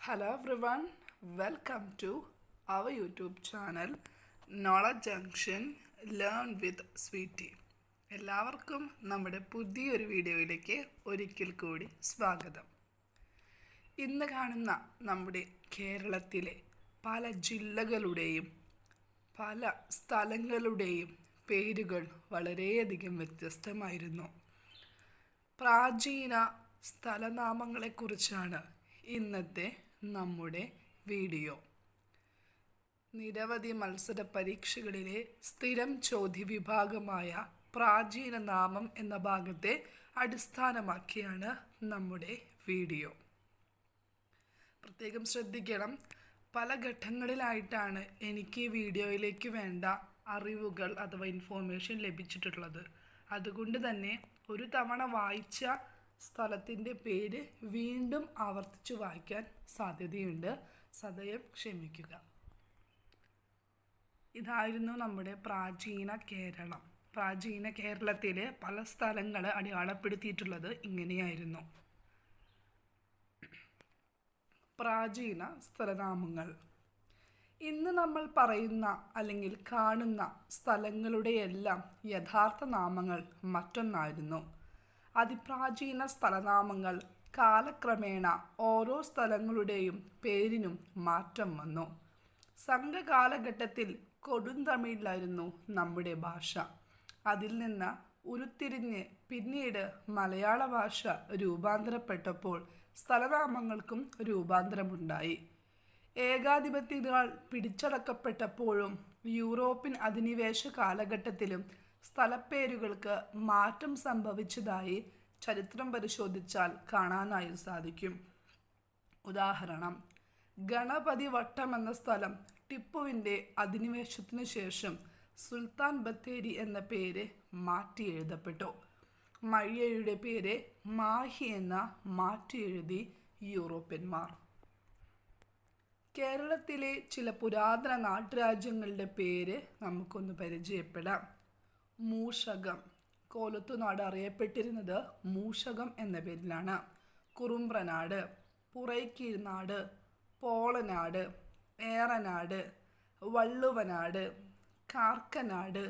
Hello everyone, welcome to our YouTube channel knowledge junction learn with Sweetie. എല്ലാവർക്കും നമ്മുടെ പുതിയൊരു വീഡിയോയിലേക്ക് ഒരിക്കൽ കൂടി സ്വാഗതം ഇന്ന് കാണുന്ന നമ്മുടെ കേരളത്തിലെ പല ജില്ലകളുടെയും പല സ്ഥലങ്ങളുടെയും പേരുകൾ വളരെയധികം വ്യത്യസ്തമായിരുന്നു പ്രാചീന സ്ഥലനാമങ്ങളെക്കുറിച്ചാണ് ഇന്നത്തെ നമ്മുടെ വീഡിയോ. നിരവധി മത്സര പരീക്ഷകളിലെ സ്ഥിരം ചോദ്യ വിഭാഗമായ പ്രാചീന നാമം എന്ന ഭാഗത്തെ അടിസ്ഥാനമാക്കിയാണ് നമ്മുടെ വീഡിയോ. പ്രത്യേകം ശ്രദ്ധിക്കണം. പല ഘട്ടങ്ങളിലായിട്ടാണ് എനിക്ക് വീഡിയോയിലേക്ക് വേണ്ട അറിവുകൾ അഥവാ ഇൻഫോർമേഷൻ ലഭിച്ചിട്ടുള്ളത്. അതുകൊണ്ട് തന്നെ ഒരു തവണ വായിച്ച സ്ഥലത്തിന്റെ പേര് വീണ്ടും ആവർത്തിച്ചു വായിക്കാൻ സാധ്യതയുണ്ട്. സദയം ക്ഷമിക്കുക. ഇതായിരുന്നു നമ്മുടെ പ്രാചീന കേരളം. പ്രാചീന കേരളത്തിലെ പല സ്ഥലങ്ങൾ അടയാളപ്പെടുത്തിയിട്ടുള്ളത് ഇങ്ങനെയായിരുന്നു. പ്രാചീന സ്ഥലനാമങ്ങൾ. ഇന്ന് നമ്മൾ പറയുന്ന അല്ലെങ്കിൽ കാണുന്ന സ്ഥലങ്ങളുടെയെല്ലാം യഥാർത്ഥ നാമങ്ങൾ മറ്റൊന്നായിരുന്നു. അതിപ്രാചീന സ്ഥലനാമങ്ങൾ. കാലക്രമേണ ഓരോ സ്ഥലങ്ങളുടെയും പേരിനും മാറ്റം വന്നു. സംഘകാലഘട്ടത്തിൽ കൊടുന്തമിഴിലായിരുന്നു നമ്മുടെ ഭാഷ. അതിൽ നിന്ന് ഉരുത്തിരിഞ്ഞ് പിന്നീട് മലയാള ഭാഷ രൂപാന്തരപ്പെട്ടപ്പോൾ സ്ഥലനാമങ്ങൾക്കും രൂപാന്തരമുണ്ടായി. ഏകാധിപത്യങ്ങൾ പിടിച്ചടക്കപ്പെട്ടപ്പോഴും യൂറോപ്യൻ അധിനിവേശ കാലഘട്ടത്തിലും സ്ഥലപ്പേരുകൾക്ക് മാറ്റം സംഭവിച്ചതായി ചരിത്രം പരിശോധിച്ചാൽ കാണാനായി സാധിക്കും. ഉദാഹരണം ഗണപതി വട്ടം എന്ന സ്ഥലം ടിപ്പുവിന്റെ അധിനിവേശത്തിനു ശേഷം സുൽത്താൻ ബത്തേരി എന്ന പേര് മാറ്റി എഴുതപ്പെട്ടു മഴയുടെ പേര് മാഹി എന്ന മാറ്റി എഴുതി യൂറോപ്യന്മാർ. കേരളത്തിലെ ചില പുരാതന നാട്ടുരാജ്യങ്ങളുടെ പേര് നമുക്കൊന്ന് പരിചയപ്പെടാം. മൂഷകം. കോലത്തുനാട് അറിയപ്പെട്ടിരുന്നത് മൂഷകം എന്ന പേരിലാണ്. കുറുമ്പ്രനാട് പുറയ്ക്കീഴ്നാട് പോളനാട് ഏറനാട് വള്ളുവനാട് കാർക്കനാട്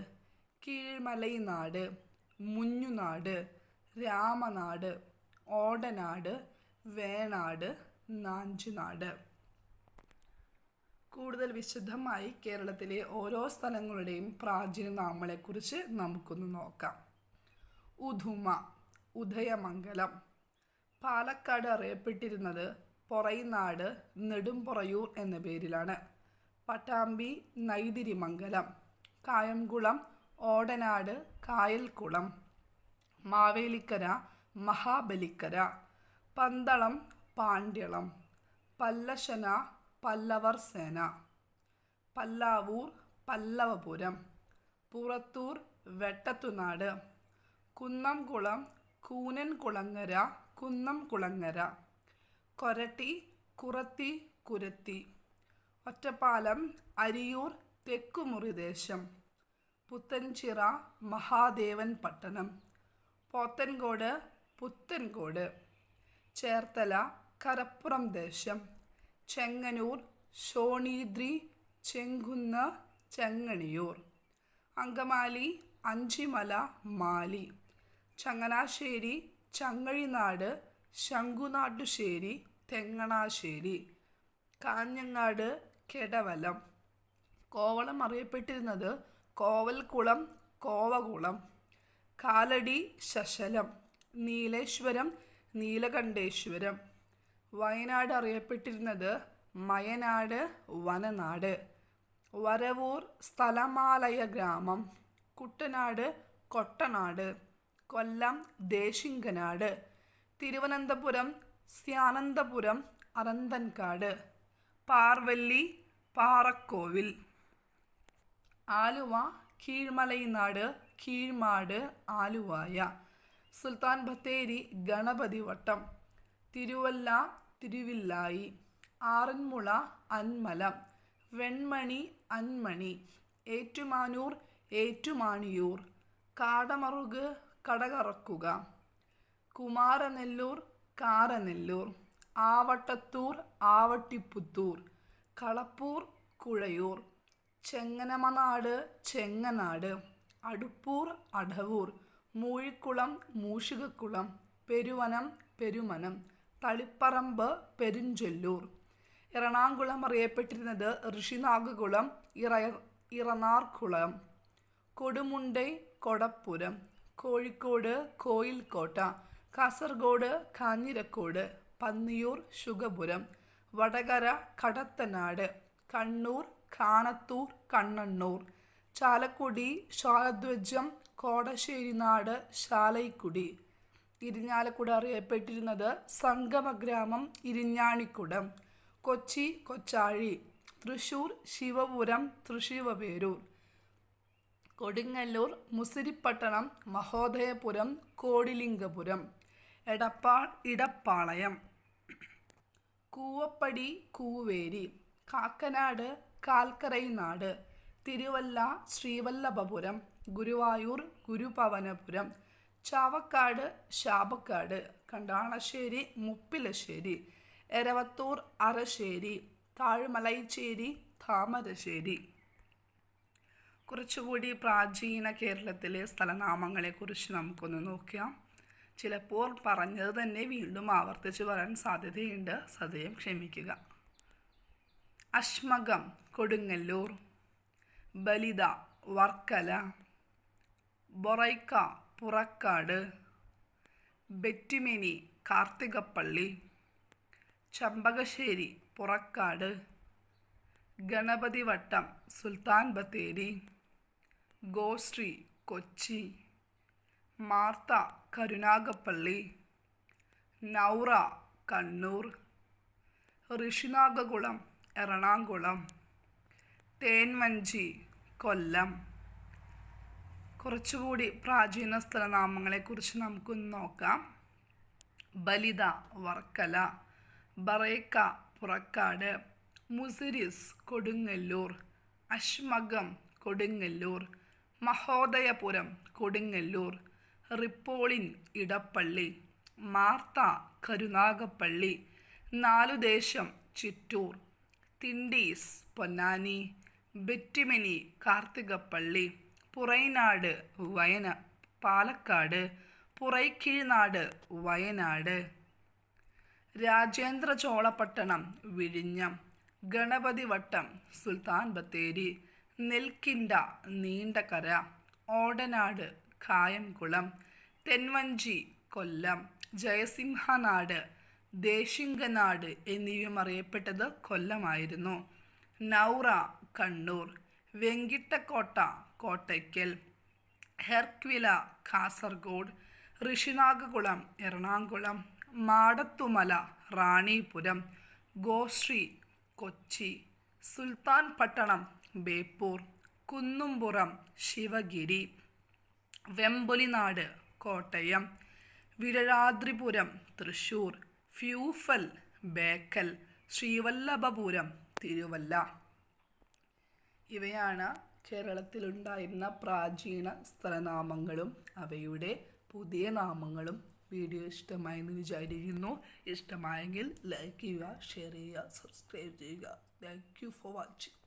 കീഴ്മലൈനാട് മുഞ്ഞുനാട് രാമനാട് ഓടനാട് വേണാട് നാഞ്ചുനാട്. കൂടുതൽ വിശദമായി കേരളത്തിലെ ഓരോ സ്ഥലങ്ങളുടെയും പ്രാചീന നാമങ്ങളെക്കുറിച്ച് നമുക്കൊന്ന് നോക്കാം. ഉധുമ ഉദയമംഗലം. പാലക്കാട് അറിയപ്പെട്ടിരുന്നത് പൊറൈനാട് നെടുംപൊറയൂർ എന്ന പേരിലാണ്. പട്ടാമ്പി നൈതിരിമംഗലം. കായംകുളം ഓടനാട് കായൽക്കുളം. മാവേലിക്കര മഹാബലിക്കര. പന്തളം പാണ്ഡ്യളം. പല്ലശന പല്ലവർ സേന. പല്ലാവൂർ പല്ലവപുരം. പുറത്തൂർ വെട്ടത്തുനാട്. കുന്നംകുളം കൂനൻകുളങ്ങര കുന്നംകുളങ്ങര. കൊരട്ടി കുറത്തി കുരത്തി. ഒറ്റപ്പാലം അരിയൂർ തെക്കുമുറിദേശം പുത്തൻചിറ മഹാദേവൻ പട്ടണം. പോത്തൻകോട് പുത്തൻകോട്. ചേർത്തല കരപ്പുറം ദേശം. ചെങ്ങന്നൂർ ഷോണീദ്രി ചെങ്കുന്ന് ചെങ്ങണിയൂർ. അങ്കമാലി അഞ്ചിമല മാലി. ചങ്ങനാശ്ശേരി ചങ്ങഴിനാട് ശംഖുനാട്ടുശ്ശേരി തെങ്ങണാശ്ശേരി. കാഞ്ഞങ്ങാട് കെടവലം. കോവളം അറിയപ്പെട്ടിരുന്നത് കോവൽകുളം കോവകുളം. കാലടി ശശലം. നീലേശ്വരം നീലകണ്ഠേശ്വരം. വയനാട് അറിയപ്പെട്ടിരുന്നത് മയനാട് വനനാട്. വരവൂർ സ്ഥലമാലയ ഗ്രാമം കുട്ടനാട് കൊട്ടനാട് കൊല്ലം ദേശിങ്കനാട് തിരുവനന്തപുരം സ്യാനന്തപുരം അറന്തൻകാട് പാർവല്ലി പാറക്കോവിൽ. ആലുവ കീഴ്മലൈനാട് കീഴ്മാട് ആലുവായ സുൽത്താൻ ബത്തേരി ഗണപതി വട്ടം തിരുവല്ല തിരുവില്ലായി. ആറന്മുള അന്മലം. വെൺമണി അന്മണി. ഏറ്റുമാനൂർ ഏറ്റുമാണിയൂർ. കാടമറുക് കടകറക്കുക. കുമാരനെല്ലൂർ കാരനെല്ലൂർ. ആവട്ടത്തൂർ ആവട്ടിപ്പുത്തൂർ. കളപ്പൂർ കുഴയൂർ. ചെങ്ങനമനാട് ചെങ്ങനാട്. അടുപ്പൂർ അടവൂർ. മൂഴിക്കുളം മൂഷികക്കുളം. പെരുവനം പെരുമനം. തളിപ്പറമ്പ് പെരുഞ്ചൊല്ലൂർ. എറണാകുളം അറിയപ്പെട്ടിരുന്നത് ഋഷിനാഗകുളം ഇറ ഇറനാർകുളം. കൊടുമുണ്ടൈ കൊടപ്പുരം. കോഴിക്കോട് കോയിൽക്കോട്ട കാസർഗോഡ് കാഞ്ഞിരക്കോട്. പന്നിയൂർ ശുഗപുരം. വടകര കടത്തനാട്. കണ്ണൂർ കാനത്തൂർ കണ്ണണ്ണൂർ. ചാലക്കുടി ശാലധ്വജം കോടശ്ശേരിനാട് ശാലൈക്കുടി. ഇരിഞ്ഞാലക്കുട അറിയപ്പെട്ടിരുന്നത് സംഗമഗ്രാമം ഇരിഞ്ഞാണിക്കുടം കൊച്ചി കൊച്ചാഴി തൃശൂർ ശിവപുരം തൃശിവപേരൂർ കൊടുങ്ങല്ലൂർ മുസിരിപ്പട്ടണം മഹോദയപുരം കോടിലിംഗപുരം എടപ്പാൾ ഇടപ്പാളയം കൂവപ്പടി കൂവേരി കാക്കനാട് കാൽക്കരൈനാട് തിരുവല്ല ശ്രീവല്ലഭപുരം ഗുരുവായൂർ ഗുരുപവനപുരം ചാവക്കാട് ശാപക്കാട് കണ്ടാണശ്ശേരി മുപ്പിലശ്ശേരി എരവത്തൂർ അറശ്ശേരി താഴ്മലൈച്ചേരി താമരശ്ശേരി. കുറച്ചുകൂടി പ്രാചീന കേരളത്തിലെ സ്ഥലനാമങ്ങളെക്കുറിച്ച് നമുക്കൊന്ന് നോക്കാം. ചിലപ്പോൾ പറഞ്ഞത് തന്നെ വീണ്ടും ആവർത്തിച്ച് പറയാൻ സാധ്യതയുണ്ട്. സദയം ക്ഷമിക്കുക. അശ്മകം കൊടുങ്ങല്ലൂർ ബലിത വർക്കല ബൊറൈക്ക പുറക്കാട് ബെറ്റിമിനി കാർത്തികപ്പള്ളി ചമ്പകശ്ശേരി പുറക്കാട് ഗണപതി വട്ടം സുൽത്താൻ ബത്തേരി ഗോശ്രീ കൊച്ചി മാർത്ത കരുനാഗപ്പള്ളി നൗറ കണ്ണൂർ ഋഷിനാഗകുളം എറണാകുളം തേൻവഞ്ചി കൊല്ലം. കുറച്ചുകൂടി പ്രാചീന സ്ഥലനാമങ്ങളെക്കുറിച്ച് നമുക്കൊന്ന് നോക്കാം. ബലിത വർക്കല ബറേക്ക പുറക്കാട് മുസിരിസ് കൊടുങ്ങല്ലൂർ അശ്മകം കൊടുങ്ങല്ലൂർ മഹോദയപുരം കൊടുങ്ങല്ലൂർ റിപ്പോളിൻ ഇടപ്പള്ളി മാർത്ത കരുനാഗപ്പള്ളി നാലുദേശം ചിറ്റൂർ തിണ്ടീസ് പൊന്നാനി ബെറ്റിമിനി കാർത്തികപ്പള്ളി പുറൈനാട് വയന പാലക്കാട് പുറൈക്കീഴ്നാട് വയനാട്. രാജേന്ദ്ര ചോളപട്ടണം വിഴിഞ്ഞം ഗണപതി വട്ടം സുൽത്താൻ ബത്തേരി നെൽക്കിണ്ട നീണ്ടകര ഓടനാട് കായംകുളം തെൻവഞ്ചി കൊല്ലം ജയസിംഹനാട് ദേശിംഗനാട് എന്നിവയും അറിയപ്പെട്ടത് കൊല്ലമായിരുന്നു. നൗറ കണ്ണൂർ വെങ്കിട്ടക്കോട്ട കോട്ടയ്ക്കൽ ഹെർക്വില കാസർഗോഡ് ഋഷിനാഗകുളം എറണാകുളം മാടത്തുമല റാണിപുരം ഗോശ്രീ കൊച്ചി സുൽത്താൻ പട്ടണം ബേപ്പൂർ കുന്നുംപുറം ശിവഗിരി വെമ്പൊലിനാട് കോട്ടയം വിഴാദ്രിപുരം തൃശൂർ ഫ്യൂഫൽ ബേക്കൽ ശ്രീവല്ലഭപുരം തിരുവല്ല. ഇവയാണ് കേരളത്തിലുണ്ടായിരുന്ന പ്രാചീന സ്ഥലനാമങ്ങളും അവയുടെ പുതിയ നാമങ്ങളും. വീഡിയോ ഇഷ്ടമായെന്ന് വിചാരിക്കുന്നു. ഇഷ്ടമായെങ്കിൽ ലൈക്ക് ചെയ്യുക ഷെയർ ചെയ്യുക സബ്സ്ക്രൈബ് ചെയ്യുക. Thank you for watching